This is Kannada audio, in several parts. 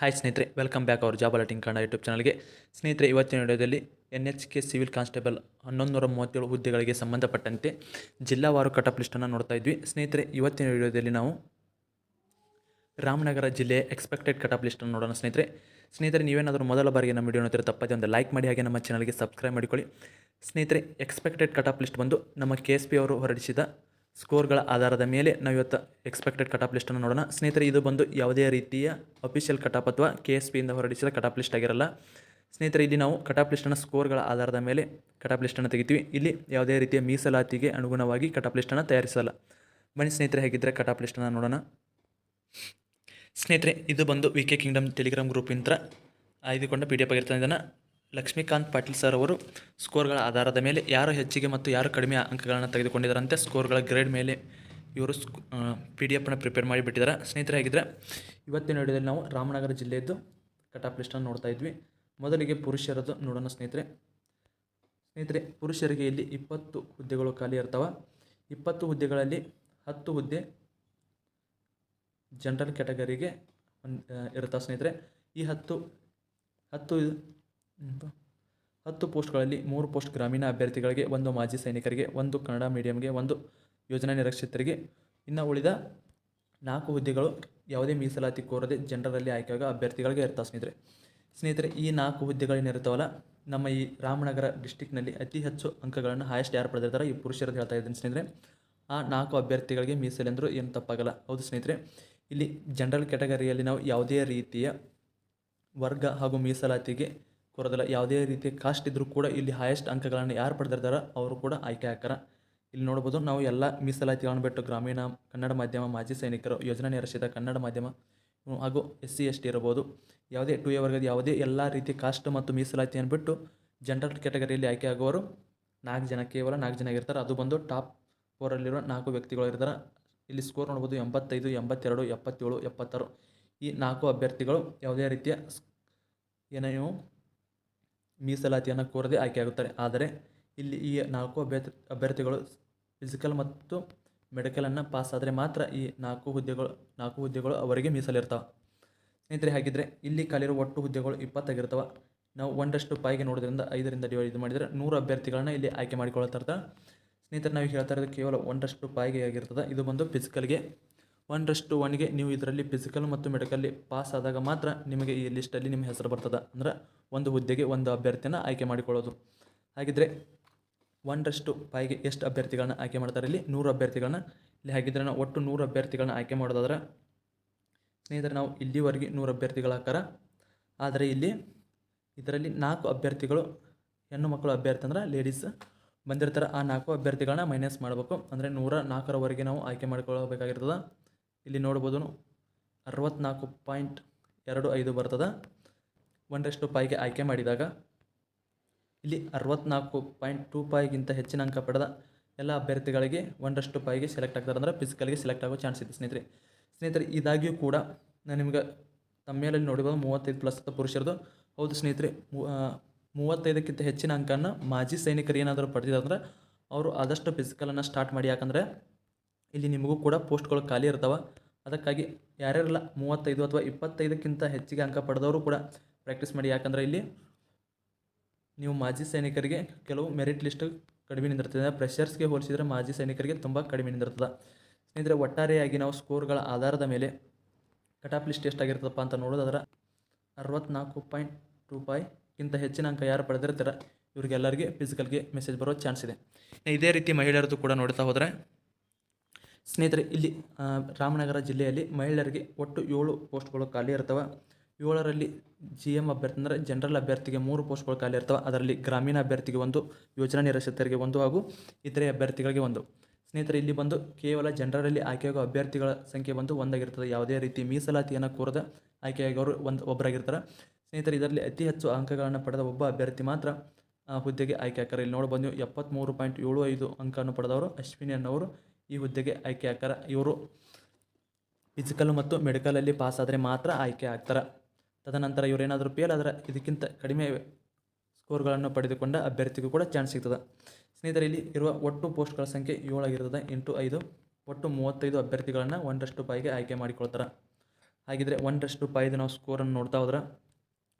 ಹಾಯ್ ಸ್ನೇಹಿತರೆ ವೆಲ್ಕಮ್ ಬ್ಯಾಕ್ ಅವ್ರ ಜಾಬ್ ಅಲರ್ಟಿಂಗ್ ಕನ್ನಡ ಯೂಟ್ಯೂಬ್ ಚಾನಲ್ಗೆ ಸ್ನೇಹಿತರೆ, ಇವತ್ತಿನ ವಿಡಿಯೋದಲ್ಲಿ N H K civil constable ಹನ್ನೊಂದು ನೂರ ಮೂವತ್ತೇಳು ಹುದ್ದೆಗಳಿಗೆ ಸಂಬಂಧಪಟ್ಟಂತೆ ಜಿಲ್ಲಾವಾರು ಕಟಪ್ ಲಿಸ್ಟನ್ನು ನೋಡ್ತಾ ಇದ್ವಿ. ಸ್ನೇಹಿತರೆ, ಇವತ್ತಿನ ವಿಡಿಯೋದಲ್ಲಿ ನಾವು ರಾಮನಗರ ಜಿಲ್ಲೆ ಎಕ್ಸ್ಪೆಕ್ಟೆಡ್ ಕಟಪ್ ಲಿಸ್ಟನ್ನು ನೋಡೋಣ ಸ್ನೇಹಿತರೆ. ಸ್ನೇಹಿತರೆ, ನೀವೇನಾದರೂ ಮೊದಲ ಬಾರಿಗೆ ನಮ್ಮ ವಿಡಿಯೋ ನೋಡ್ತಾರೆ ತಪ್ಪದೆ ಒಂದು ಲೈಕ್ ಮಾಡಿ ಹಾಗೆ ನಮ್ಮ ಚಾನಲ್ಗೆ ಸಬ್ಸ್ಕ್ರೈಬ್ ಮಾಡಿಕೊಳ್ಳಿ. ಸ್ನೇಹಿತರೆ ಎಕ್ಸ್ಪೆಕ್ಟೆಡ್ ಕಟಪ್ ಲಿಸ್ಟ್ ಬಂದು ನಮ್ಮ ಕೆ ಎಸ್ ಪಿ ಅವರು ಹೊರಡಿಸಿದ ಸ್ಕೋರ್ಗಳ ಆಧಾರದ ಮೇಲೆ ನಾವು ಇವತ್ತು ಎಕ್ಸ್ಪೆಕ್ಟೆಡ್ ಕಟಾಪ್ ಲಿಸ್ಟನ್ನು ನೋಡೋಣ. ಸ್ನೇಹಿತರೆ, ಇದು ಬಂದು ಯಾವುದೇ ರೀತಿಯ ಅಫಿಷಿಯಲ್ ಕಟಾಪ್ ಅಥವಾ ಕೆ ಎಸ್ ಪಿಯಿಂದ ಹೊರಡಿಸಿದ ಕಟಾಪ್ ಲಿಸ್ಟ್ ಆಗಿರಲ್ಲ. ಸ್ನೇಹಿತರೆ, ಇಲ್ಲಿ ನಾವು ಕಟಾಪ್ ಲಿಸ್ಟನ್ನು ಸ್ಕೋರ್ಗಳ ಆಧಾರದ ಮೇಲೆ ಕಟಾಪ್ ಲಿಸ್ಟನ್ನು ತೆಗಿತೀವಿ. ಇಲ್ಲಿ ಯಾವುದೇ ರೀತಿಯ ಮೀಸಲಾತಿಗೆ ಅನುಗುಣವಾಗಿ ಕಟಾಪ್ ಲಿಸ್ಟನ್ನು ತಯಾರಿಸಲ್ಲ. ಬನ್ನಿ ಸ್ನೇಹಿತರೆ, ಹೇಗಿದ್ದರೆ ಕಟಾಪ್ ಲಿಸ್ಟನ್ನು ನೋಡೋಣ. ಸ್ನೇಹಿತರೆ, ಇದು ಬಂದು ವಿ ಕೆ ಕಿಂಗ್ಡಮ್ ಟೆಲಿಗ್ರಾಮ್ ಗ್ರೂಪಿಂದ ಆಯ್ದುಕೊಂಡ ಪಿ ಡಿ ಎಫ್ ಆಗಿರ್ತಾನೆ ಇದನ್ನು. ಲಕ್ಷ್ಮೀಕಾಂತ್ ಪಾಟೀಲ್ ಸರ್ ಅವರು ಸ್ಕೋರ್ಗಳ ಆಧಾರದ ಮೇಲೆ ಯಾರು ಹೆಚ್ಚಿಗೆ ಮತ್ತು ಯಾರು ಕಡಿಮೆ ಅಂಕಗಳನ್ನು ತೆಗೆದುಕೊಂಡಿದ್ದಾರಂತೆ, ಸ್ಕೋರ್ಗಳ ಗ್ರೇಡ್ ಮೇಲೆ ಇವರು ಪಿ ಡಿ ಎಫ್ನ ಪ್ರಿಪೇರ್ ಮಾಡಿಬಿಟ್ಟಿದ್ದಾರೆ ಸ್ನೇಹಿತರೆ ಆಗಿದ್ದರೆ ಇವತ್ತಿನ ವಿಡಿಯೋದಲ್ಲಿ ನಾವು ರಾಮನಗರ ಜಿಲ್ಲೆಯದ್ದು ಕಟಾಪ್ ಲಿಸ್ಟನ್ನು ನೋಡ್ತಾ ಇದ್ವಿ. ಮೊದಲಿಗೆ ಪುರುಷರದ್ದು ನೋಡೋಣ ಸ್ನೇಹಿತರೆ. ಸ್ನೇಹಿತರೆ, ಪುರುಷರಿಗೆ ಇಲ್ಲಿ ಇಪ್ಪತ್ತು ಹುದ್ದೆಗಳು ಖಾಲಿ ಇರ್ತವೆ. ಇಪ್ಪತ್ತು ಹುದ್ದೆಗಳಲ್ಲಿ ಹತ್ತು ಹುದ್ದೆ ಜನರಲ್ ಕ್ಯಾಟಗರಿಗೆ ಒಂದು ಇರ್ತಾವೆ ಸ್ನೇಹಿತರೆ. ಈ ಹತ್ತು ಹತ್ತು ಹತ್ತು ಪೋಸ್ಟ್ಗಳಲ್ಲಿ ಮೂರು ಪೋಸ್ಟ್ ಗ್ರಾಮೀಣ ಅಭ್ಯರ್ಥಿಗಳಿಗೆ, ಒಂದು ಮಾಜಿ ಸೈನಿಕರಿಗೆ, ಒಂದು ಕನ್ನಡ ಮೀಡಿಯಂಗೆ, ಒಂದು ಯೋಜನಾ ನಿರೀಕ್ಷಿತರಿಗೆ ಇನ್ನು ಉಳಿದ ನಾಲ್ಕು ಹುದ್ದೆಗಳು ಯಾವುದೇ ಮೀಸಲಾತಿ ಕೋರದೆ ಜನರಲ್ಲಿ ಆಯ್ಕೆಯಾಗ ಅಭ್ಯರ್ಥಿಗಳಿಗೆ ಇರ್ತಾವೆ ಸ್ನೇಹಿತರೆ? ಸ್ನೇಹಿತರೆ, ಈ ನಾಲ್ಕು ಹುದ್ದೆಗಳೇನಿರ್ತಾವಲ್ಲ ನಮ್ಮ ಈ ರಾಮನಗರ ಡಿಸ್ಟಿಕ್ನಲ್ಲಿ ಅತಿ ಹೆಚ್ಚು ಅಂಕಗಳನ್ನು ಹೈಯೆಸ್ಟ್ ಯಾರು ಪಡೆದಿರ್ತಾರೆ ಈ ಪುರುಷರು ಹೇಳ್ತಾ ಇದ್ದೀನಿ ಸ್ನೇಹಿತರೆ. ಆ ನಾಲ್ಕು ಅಭ್ಯರ್ಥಿಗಳಿಗೆ ಮೀಸಲೆಂದರೂ ಏನು ತಪ್ಪಾಗಲ್ಲ. ಹೌದು ಸ್ನೇಹಿತರೆ, ಇಲ್ಲಿ ಜನರಲ್ ಕ್ಯಾಟಗರಿಯಲ್ಲಿ ನಾವು ಯಾವುದೇ ರೀತಿಯ ವರ್ಗ ಹಾಗೂ ಮೀಸಲಾತಿಗೆ ಕೊರೋದಿಲ್ಲ ಯಾವುದೇ ರೀತಿಯ ಕಾಸ್ಟ್ ಇದ್ದರೂ ಕೂಡ ಇಲ್ಲಿ ಹೈಯೆಸ್ಟ್ ಅಂಕಗಳನ್ನು ಯಾರು ಪಡೆದಿರ್ತಾರೋ ಅವರು ಕೂಡ ಆಯ್ಕೆ ಹಾಕಾರ ಇಲ್ಲಿ ನೋಡ್ಬೋದು ನಾವು ಎಲ್ಲ ಮೀಸಲಾತಿಗಳನ್ನು ಬಿಟ್ಟು ಗ್ರಾಮೀಣ ಕನ್ನಡ ಮಾಧ್ಯಮ, ಮಾಜಿ ಸೈನಿಕರು, ಯೋಜನಾ ನಿರಕ್ಷಿತ ಕನ್ನಡ ಮಾಧ್ಯಮ ಹಾಗೂ ಎಸ್ ಸಿ ಎಸ್ ಟಿ ಇರ್ಬೋದು ಯಾವುದೇ ಟು ಎ ವರ್ಗದ ಯಾವುದೇ ಎಲ್ಲ ರೀತಿ ಕಾಸ್ಟ್ ಮತ್ತು ಮೀಸಲಾತಿಯನ್ನು ಬಿಟ್ಟು ಜನರಲ್ ಕ್ಯಾಟಗರಿಯಲ್ಲಿ ಆಯ್ಕೆ ಆಗುವವರು ನಾಲ್ಕು ಜನ, ಕೇವಲ ನಾಲ್ಕು ಜನ ಇರ್ತಾರೆ ಅದು ಬಂದು ಟಾಪ್ ಫೋರಲ್ಲಿರೋ ನಾಲ್ಕು ವ್ಯಕ್ತಿಗಳು ಇರ್ತಾರೆ. ಇಲ್ಲಿ ಸ್ಕೋರ್ ನೋಡ್ಬೋದು ಎಂಬತ್ತೈದು, ಎಂಬತ್ತೆರಡು, ಎಪ್ಪತ್ತೇಳು, ಎಪ್ಪತ್ತಾರು ಈ ನಾಲ್ಕು ಅಭ್ಯರ್ಥಿಗಳು ಯಾವುದೇ ರೀತಿಯ ಏನೇನು ಮೀಸಲಾತಿಯನ್ನು ಕೋರದೆ ಆಯ್ಕೆಯಾಗುತ್ತಾರೆ. ಆದರೆ ಇಲ್ಲಿ ಈ ನಾಲ್ಕು ಅಭ್ಯರ್ಥಿ ಅಭ್ಯರ್ಥಿಗಳು ಫಿಸಿಕಲ್ ಮತ್ತು ಮೆಡಿಕಲನ್ನು ಪಾಸ್ ಆದರೆ ಮಾತ್ರ ಈ ನಾಲ್ಕು ಹುದ್ದೆಗಳು ನಾಲ್ಕು ಹುದ್ದೆಗಳು ಅವರಿಗೆ ಮೀಸಲಿರ್ತಾವೆ. ಸ್ನೇಹಿತರೆ, ಹಾಗಿದ್ರೆ ಇಲ್ಲಿ ಖಾಲಿರೋ ಒಟ್ಟು ಹುದ್ದೆಗಳು ಇಪ್ಪತ್ತಾಗಿರ್ತವೆ. ನಾವು ಒಂದಷ್ಟು ಪಾಯಿಗೆ ನೋಡೋದ್ರಿಂದ ಐದರಿಂದ ಡಿವೈಡ್ ಇದು ಮಾಡಿದರೆ ನೂರು ಅಭ್ಯರ್ಥಿಗಳನ್ನ ಇಲ್ಲಿ ಆಯ್ಕೆ ಮಾಡಿಕೊಳ್ಳುತ್ತಾರೆ ಸ್ನೇಹಿತರೆ, ನಾವು ಹೇಳ್ತಾ ಇರೋದು ಕೇವಲ ಒಂದಷ್ಟು ಪಾಯಿಗೆ ಆಗಿರ್ತದೆ. ಇದು ಬಂದು ಫಿಸಿಕಲ್ಗೆ ಒಂದಷ್ಟು ಒನ್ಗೆ ನೀವು ಇದರಲ್ಲಿ ಫಿಸಿಕಲ್ ಮತ್ತು ಮೆಡಿಕಲ್ಲಿ ಪಾಸ್ ಆದಾಗ ಮಾತ್ರ ನಿಮಗೆ ಈ ಲಿಸ್ಟಲ್ಲಿ ನಿಮ್ಮ ಹೆಸರು ಬರ್ತದೆ. ಅಂದ್ರೆ ಒಂದು ಹುದ್ದೆಗೆ ಒಂದು ಅಭ್ಯರ್ಥಿನ ಆಯ್ಕೆ ಮಾಡಿಕೊಳ್ಳೋದು. ಹಾಗಿದ್ರೆ ಒಂದರಷ್ಟು ಫೈಗೆ ಎಷ್ಟು ಅಭ್ಯರ್ಥಿಗಳನ್ನ ಆಯ್ಕೆ ಮಾಡ್ತಾರೆ? ಇಲ್ಲಿ ನೂರು ಅಭ್ಯರ್ಥಿಗಳನ್ನ. ಇಲ್ಲಿ ಹಾಗಿದ್ರೆ ನಾವು ಒಟ್ಟು ನೂರು ಅಭ್ಯರ್ಥಿಗಳನ್ನ ಆಯ್ಕೆ ಮಾಡೋದಾದ್ರೆ, ಸ್ನೇಹಿತರೆ ನಾವು ಇಲ್ಲಿವರೆಗೆ ನೂರು ಅಭ್ಯರ್ಥಿಗಳು ಹಾಕಾರ ಆದರೆ ಇಲ್ಲಿ ಇದರಲ್ಲಿ ನಾಲ್ಕು ಅಭ್ಯರ್ಥಿಗಳು ಹೆಣ್ಣು ಮಕ್ಕಳು ಅಭ್ಯರ್ಥಿ ಅಂದ್ರೆ ಲೇಡೀಸ್ ಬಂದಿರ್ತಾರೆ. ಆ ನಾಲ್ಕು ಅಭ್ಯರ್ಥಿಗಳನ್ನ ಮೈನಸ್ ಮಾಡಬೇಕು. ಅಂದರೆ ನೂರ ನಾಲ್ಕರವರೆಗೆ ನಾವು ಆಯ್ಕೆ ಮಾಡಿಕೊಳ್ಳಬೇಕಾಗಿರ್ತದೆ ಇಲ್ಲಿ ನೋಡ್ಬೋದು ಅರವತ್ನಾಲ್ಕು ಪಾಯಿಂಟ್ ಎರಡು ಐದು ಬರ್ತದೆ. ಒಂದಷ್ಟು ಪಾಯಿಗೆ ಆಯ್ಕೆ ಮಾಡಿದಾಗ ಇಲ್ಲಿ ಅರವತ್ನಾಲ್ಕು ಪಾಯಿಂಟ್ ಟೂ ಪಾಯಿಗಿಂತ ಹೆಚ್ಚಿನ ಅಂಕ ಪಡೆದ ಎಲ್ಲ ಅಭ್ಯರ್ಥಿಗಳಿಗೆ ಒಂದಷ್ಟು ಪಾಯಿಗೆ ಸೆಲೆಕ್ಟ್ ಆಗ್ತಾರೆ ಅಂದರೆ ಫಿಸಿಕಲ್ಗೆ ಸೆಲೆಕ್ಟ್ ಆಗೋ ಚಾನ್ಸ್ ಇದೆ. ಸ್ನೇಹಿತರೆ ಸ್ನೇಹಿತರೆ, ಇದಾಗಿಯೂ ಕೂಡ ನಾನು ನಿಮ್ಗೆ ತಮ್ಮೇಲಲ್ಲಿ ನೋಡಿಬೋದು ಮೂವತ್ತೈದು ಪ್ಲಸ್ ಪುರುಷರದು. ಹೌದು ಸ್ನೇಹಿತರೆ ಮೂವತ್ತೈದಕ್ಕಿಂತ ಹೆಚ್ಚಿನ ಅಂಕನ ಮಾಜಿ ಸೈನಿಕರು ಏನಾದರೂ ಪಡೆದಿದ್ರೆ ಅವರು ಆದಷ್ಟು ಫಿಸಿಕಲನ್ನು ಸ್ಟಾರ್ಟ್ ಮಾಡಿ. ಯಾಕಂದರೆ ಇಲ್ಲಿ ನಿಮಗೂ ಕೂಡ ಪೋಸ್ಟ್ಗಳು ಖಾಲಿ ಇರ್ತಾವೆ. ಅದಕ್ಕಾಗಿ ಯಾರ್ಯಾರೆಲ್ಲ ಮೂವತ್ತೈದು ಅಥವಾ ಇಪ್ಪತ್ತೈದಕ್ಕಿಂತ ಹೆಚ್ಚಿಗೆ ಅಂಕ ಪಡೆದವರು ಕೂಡ ಪ್ರಾಕ್ಟೀಸ್ ಮಾಡಿ. ಯಾಕಂದರೆ ಇಲ್ಲಿ ನೀವು ಮಾಜಿ ಸೈನಿಕರಿಗೆ ಕೆಲವು ಮೆರಿಟ್ ಲಿಸ್ಟ್ ಕಡಿಮೆ ನಿಂದಿರ್ತದೆ. ಪ್ರೆಷರ್ಸ್ಗೆ ಹೋಲಿಸಿದರೆ ಮಾಜಿ ಸೈನಿಕರಿಗೆ ತುಂಬ ಕಡಿಮೆ ನಿಂದಿರ್ತದೆ. ಸ್ನೇಹಿತರೆ, ಒಟ್ಟಾರೆಯಾಗಿ ನಾವು ಸ್ಕೋರ್ಗಳ ಆಧಾರದ ಮೇಲೆ ಕಟಾಪ್ ಲಿಸ್ಟ್ ಎಷ್ಟಾಗಿರ್ತದಪ್ಪ ಅಂತ ನೋಡೋದಾದ್ರೆ ಅರವತ್ನಾಲ್ಕು ಪಾಯಿಂಟ್ ಟೂ ಫೈವ್ಗಿಂತ ಹೆಚ್ಚಿನ ಅಂಕ ಯಾರು ಪಡೆದಿರ್ತಾರೆ? ಇವರಿಗೆಲ್ಲರಿಗೆ ಫಿಸಿಕಲ್ಗೆ ಮೆಸೇಜ್ ಬರೋ ಚಾನ್ಸ್ ಇದೆ. ಇದೇ ರೀತಿ ಮಹಿಳೆಯರದ್ದು ಕೂಡ ನೋಡ್ತಾ ಹೋದರೆ ಸ್ನೇಹಿತರೆ, ಇಲ್ಲಿ ರಾಮನಗರ ಜಿಲ್ಲೆಯಲ್ಲಿ ಮಹಿಳೆಯರಿಗೆ ಒಟ್ಟು ಏಳು ಪೋಸ್ಟ್ಗಳು ಖಾಲಿ ಇರ್ತವೆ. ಏಳರಲ್ಲಿ ಜಿ ಎಂ ಅಭ್ಯರ್ಥಿ ಅಂದರೆ ಜನರಲ್ ಅಭ್ಯರ್ಥಿಗೆ ಮೂರು ಪೋಸ್ಟ್ಗಳು ಖಾಲಿ ಇರ್ತವೆ. ಅದರಲ್ಲಿ ಗ್ರಾಮೀಣ ಅಭ್ಯರ್ಥಿಗೆ ಒಂದು, ಯೋಜನಾ ನಿರಕ್ಷಿತರಿಗೆ ಒಂದು ಹಾಗೂ ಇತರೆ ಅಭ್ಯರ್ಥಿಗಳಿಗೆ ಒಂದು. ಸ್ನೇಹಿತರೆ, ಇಲ್ಲಿ ಬಂದು ಕೇವಲ ಜನರಲ್ಲಿ ಆಯ್ಕೆಯಾಗುವ ಅಭ್ಯರ್ಥಿಗಳ ಸಂಖ್ಯೆ ಬಂದು ಒಂದಾಗಿರ್ತದೆ. ಯಾವುದೇ ರೀತಿ ಮೀಸಲಾತಿಯನ್ನು ಕೋರದ ಆಯ್ಕೆಯಾಗೋರು ಒಂದು, ಒಬ್ಬರಾಗಿರ್ತಾರೆ. ಸ್ನೇಹಿತರೆ, ಇದರಲ್ಲಿ ಅತಿ ಹೆಚ್ಚು ಅಂಕಗಳನ್ನು ಪಡೆದ ಒಬ್ಬ ಅಭ್ಯರ್ಥಿ ಮಾತ್ರ ಹುದ್ದೆಗೆ ಆಯ್ಕೆ ಆಗ್ತಾರೆ ಇಲ್ಲಿ ನೋಡಬಹುದು ಎಪ್ಪತ್ತ್ಮೂರು ಪಾಯಿಂಟ್ ಏಳು ಐದು ಅಂಕವನ್ನು ಪಡೆದವರು ಅಶ್ವಿನಿ ಅನ್ನೋರು. ಈ ಹುದ್ದೆಗೆ ಆಯ್ಕೆ ಆಗ್ತಾರೆ. ಇವರು ಫಿಸಿಕಲ್ ಮತ್ತು ಮೆಡಿಕಲಲ್ಲಿ ಪಾಸ್ ಆದರೆ ಮಾತ್ರ ಆಯ್ಕೆ ಆಗ್ತಾರೆ. ತದನಂತರ ಇವರೇನಾದರೂ ಫೇಲ್ ಆದರೆ ಇದಕ್ಕಿಂತ ಕಡಿಮೆ ಸ್ಕೋರ್ಗಳನ್ನು ಪಡೆದುಕೊಂಡ ಅಭ್ಯರ್ಥಿಗೂ ಕೂಡ ಚಾನ್ಸ್ ಸಿಗ್ತದೆ. ಸ್ನೇಹಿತರೆ, ಇಲ್ಲಿ ಇರುವ ಒಟ್ಟು ಪೋಸ್ಟ್ಗಳ ಸಂಖ್ಯೆ ಏಳಾಗಿರ್ತದೆ ಎಂಟು, ಐದು, ಒಟ್ಟು ಮೂವತ್ತೈದು ಅಭ್ಯರ್ಥಿಗಳನ್ನು ಒಂದಷ್ಟು ಪಾಯಿಗೆ ಆಯ್ಕೆ ಮಾಡಿಕೊಳ್ತಾರೆ. ಹಾಗಿದ್ರೆ ಒಂದರಷ್ಟು ರೂಪಾಯಿದು ನಾವು ಸ್ಕೋರನ್ನು ನೋಡ್ತಾ ಹೋದ್ರೆ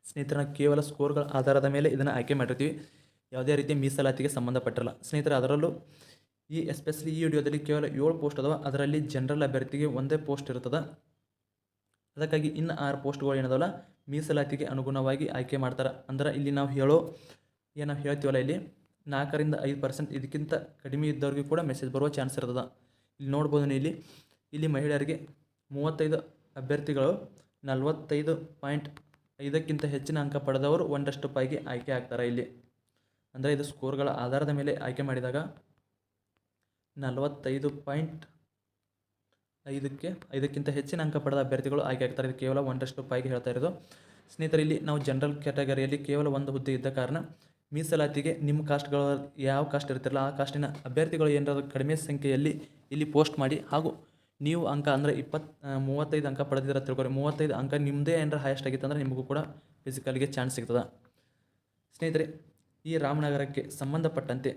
ಸ್ನೇಹಿತರೆ ನಾವು ಕೇವಲ ಸ್ಕೋರ್ಗಳ ಆಧಾರದ ಮೇಲೆ ಇದನ್ನು ಆಯ್ಕೆ ಮಾಡಿರ್ತೀವಿ. ಯಾವುದೇ ರೀತಿ ಮೀಸಲಾತಿಗೆ ಸಂಬಂಧಪಟ್ಟಿರಲ್ಲ. ಸ್ನೇಹಿತರೆ, ಅದರಲ್ಲೂ ಈ ಎಸ್ಪೆಷಲಿ ಈ ವಿಡಿಯೋದಲ್ಲಿ ಕೇವಲ ಏಳು ಪೋಸ್ಟ್ ಅದಾವ. ಅದರಲ್ಲಿ ಜನರಲ್ ಅಭ್ಯರ್ಥಿಗೆ ಒಂದೇ ಪೋಸ್ಟ್ ಇರ್ತದೆ ಅದಕ್ಕಾಗಿ ಇನ್ನು ಆರು ಪೋಸ್ಟ್ಗಳು ಏನದಲ್ಲ ಮೀಸಲಾತಿಗೆ ಅನುಗುಣವಾಗಿ ಆಯ್ಕೆ ಮಾಡ್ತಾರೆ. ಅಂದ್ರೆ ಇಲ್ಲಿ ನಾವು ಹೇಳೋ, ಏನು ನಾವು ಹೇಳ್ತೀವಲ್ಲ ಇಲ್ಲಿ, ನಾಲ್ಕರಿಂದ ಐದು ಪರ್ಸೆಂಟ್ ಇದಕ್ಕಿಂತ ಕಡಿಮೆ ಇದ್ದವ್ರಿಗೆ ಕೂಡ ಮೆಸೇಜ್ ಬರುವ ಚಾನ್ಸ್ ಇರ್ತದೆ. ಇಲ್ಲಿ ನೋಡ್ಬೋದು ಇಲ್ಲಿ ಇಲ್ಲಿ ಮಹಿಳೆಯರಿಗೆ ಮೂವತ್ತೈದು ಅಭ್ಯರ್ಥಿಗಳು ನಲವತ್ತೈದು ಪಾಯಿಂಟ್ ಐದಕ್ಕಿಂತ ಹೆಚ್ಚಿನ ಅಂಕ ಪಡೆದವರು ಒಂದಷ್ಟು ಪಾಯಿಗೆ ಆಯ್ಕೆ ಆಗ್ತಾರೆ ಇಲ್ಲಿ. ಅಂದರೆ ಇದು ಸ್ಕೋರ್ಗಳ ಆಧಾರದ ಮೇಲೆ ಆಯ್ಕೆ ಮಾಡಿದಾಗ ನಲವತ್ತೈದು ಪಾಯಿಂಟ್ ಐದಕ್ಕೆ, ಐದಕ್ಕಿಂತ ಹೆಚ್ಚಿನ ಅಂಕ ಪಡೆದ ಅಭ್ಯರ್ಥಿಗಳು ಆಯ್ಕೆ ಆಗ್ತಾರೆ. ಇದು ಕೇವಲ ಒಂದಷ್ಟು ಪಾಯಿಗೆ ಹೇಳ್ತಾ ಇರೋದು. ಸ್ನೇಹಿತರೆ, ಇಲ್ಲಿ ನಾವು ಜನರಲ್ ಕ್ಯಾಟಗರಿಯಲ್ಲಿ ಕೇವಲ ಒಂದು ಹುದ್ದೆ ಇದ್ದ ಕಾರಣ ಮೀಸಲಾತಿಗೆ ನಿಮ್ಮ ಕಾಸ್ಟ್ಗಳು ಯಾವ ಕಾಸ್ಟ್ ಇರ್ತಿರಲ್ಲ, ಆ ಕಾಸ್ಟಿನ ಅಭ್ಯರ್ಥಿಗಳು ಏನಾದರೂ ಕಡಿಮೆ ಸಂಖ್ಯೆಯಲ್ಲಿ ಇಲ್ಲಿ ಪೋಸ್ಟ್ ಮಾಡಿ ಹಾಗೂ ನೀವು ಅಂಕ ಅಂದರೆ ಇಪ್ಪತ್ತು ಮೂವತ್ತೈದು ಅಂಕ ಪಡೆದಿರ ತಿಳ್ಕೊರಿ ಮೂವತ್ತೈದು ಅಂಕ ನಿಮ್ಮದೇ ಏನಾರ ಹೈಯೆಸ್ಟ್ ಆಗಿತ್ತು ಅಂದರೆ ನಿಮಗೂ ಕೂಡ ಫಿಸಿಕಲ್ಗೆ ಚಾನ್ಸ್ ಸಿಗ್ತದೆ. ಸ್ನೇಹಿತರೆ, ಈ ರಾಮನಗರಕ್ಕೆ ಸಂಬಂಧಪಟ್ಟಂತೆ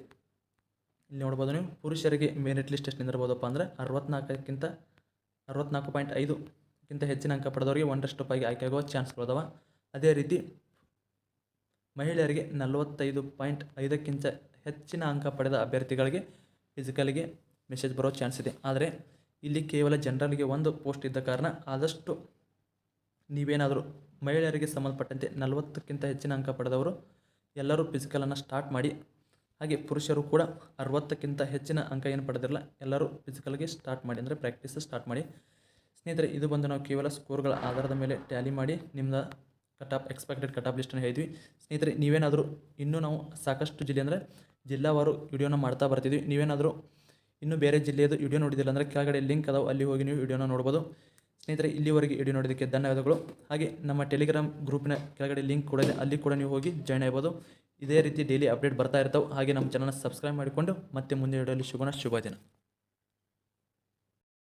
ಇಲ್ಲಿ ನೋಡ್ಬೋದು ನೀವು ಪುರುಷರಿಗೆ ಮೆರಿಟ್ ಲಿಸ್ಟ್ ಎಷ್ಟು ನಿಂದಿರ್ಬೋದಪ್ಪ ಅಂದರೆ ಅರವತ್ನಾಲ್ಕಕ್ಕಿಂತ ಅರವತ್ನಾಲ್ಕು ಪಾಯಿಂಟ್ ಐದುಕ್ಕಿಂತ ಹೆಚ್ಚಿನ ಅಂಕ ಪಡೆದವರಿಗೆ ಒಂದಷ್ಟು ಆಯ್ಕೆ ಆಗುವ ಚಾನ್ಸ್ಗಳದಾವ ಅದೇ ರೀತಿ ಮಹಿಳೆಯರಿಗೆ ನಲವತ್ತೈದು ಪಾಯಿಂಟ್ ಐದಕ್ಕಿಂತ ಹೆಚ್ಚಿನ ಅಂಕ ಪಡೆದ ಅಭ್ಯರ್ಥಿಗಳಿಗೆ ಫಿಸಿಕಲ್ಗೆ ಮೆಸೇಜ್ ಬರೋ ಚಾನ್ಸ್ ಇದೆ. ಆದರೆ ಇಲ್ಲಿ ಕೇವಲ ಜನರಲ್ಗೆ ಒಂದು ಪೋಸ್ಟ್ ಇದ್ದ ಕಾರಣ ಆದಷ್ಟು ನೀವೇನಾದರೂ ಮಹಿಳೆಯರಿಗೆ ಸಂಬಂಧಪಟ್ಟಂತೆ ನಲವತ್ತಕ್ಕಿಂತ ಹೆಚ್ಚಿನ ಅಂಕ ಪಡೆದವರು ಎಲ್ಲರೂ ಫಿಸಿಕಲನ್ನು ಸ್ಟಾರ್ಟ್ ಮಾಡಿ ಹಾಗೆ ಪುರುಷರು ಕೂಡ ಅರವತ್ತಕ್ಕಿಂತ ಹೆಚ್ಚಿನ ಅಂಕ ಏನು ಪಡೆದಿರಲ್ಲ, ಎಲ್ಲರೂ ಫಿಸಿಕಲ್ಗೆ ಸ್ಟಾರ್ಟ್ ಮಾಡಿ, ಅಂದರೆ ಪ್ರಾಕ್ಟೀಸ್ ಸ್ಟಾರ್ಟ್ ಮಾಡಿ. ಸ್ನೇಹಿತರೆ, ಇದು ಬಂದು ನಾವು ಕೇವಲ ಸ್ಕೋರ್ಗಳ ಆಧಾರದ ಮೇಲೆ ಟ್ಯಾಲಿ ಮಾಡಿ ನಿಮ್ಮದ cut off expected cut off ಲಿಸ್ಟನ್ನು ಹೇಳಿದ್ವಿ ಸ್ನೇಹಿತರೆ, ನೀವೇನಾದರೂ ಇನ್ನೂ ನಾವು ಸಾಕಷ್ಟು ಜಿಲ್ಲೆ ಅಂದರೆ ಜಿಲ್ಲಾವಾರು ವಿಡಿಯೋನ ಮಾಡ್ತಾ ಬರ್ತಿದ್ವಿ. ನೀವೇನಾದರೂ ಇನ್ನೂ ಬೇರೆ ಜಿಲ್ಲೆಯದು ವಿಡಿಯೋ ನೋಡಿದಿಲ್ಲ ಅಂದರೆ ಕೆಳಗಡೆ ಲಿಂಕ್ ಅದಾವೆ, ಅಲ್ಲಿ ಹೋಗಿ ನೀವು ವಿಡಿಯೋನ ನೋಡ್ಬೋದು. ಸ್ನೇಹಿತರೆ, ಇಲ್ಲಿವರೆಗೆ ವಿಡಿಯೋ ನೋಡೋದಕ್ಕೆ ಧನ್ಯವಾದಗಳು. ಹಾಗೆ ನಮ್ಮ ಟೆಲಿಗ್ರಾಮ್ ಗ್ರೂಪಿನ ಕೆಳಗಡೆ ಲಿಂಕ್ ಕೂಡ ಇದೆ, ಅಲ್ಲಿ ಕೂಡ ನೀವು ಹೋಗಿ ಜಾಯ್ನ್ ಆಗ್ಬೋದು. ಇದೇ ರೀತಿ ಡೈಲಿ ಅಪ್ಡೇಟ್ ಬರ್ತಾ ಇರ್ತಾವೆ. ಹಾಗೆ ನಮ್ಮ ಚಾನಲ್ನ ಸಬ್ಸ್ಕ್ರೈಬ್ ಮಾಡಿಕೊಂಡು ಮತ್ತೆ ಮುಂದೆ ವಿಡಿಯೋಲಿ ಶುಭನ ಶುಭ ದಿನ.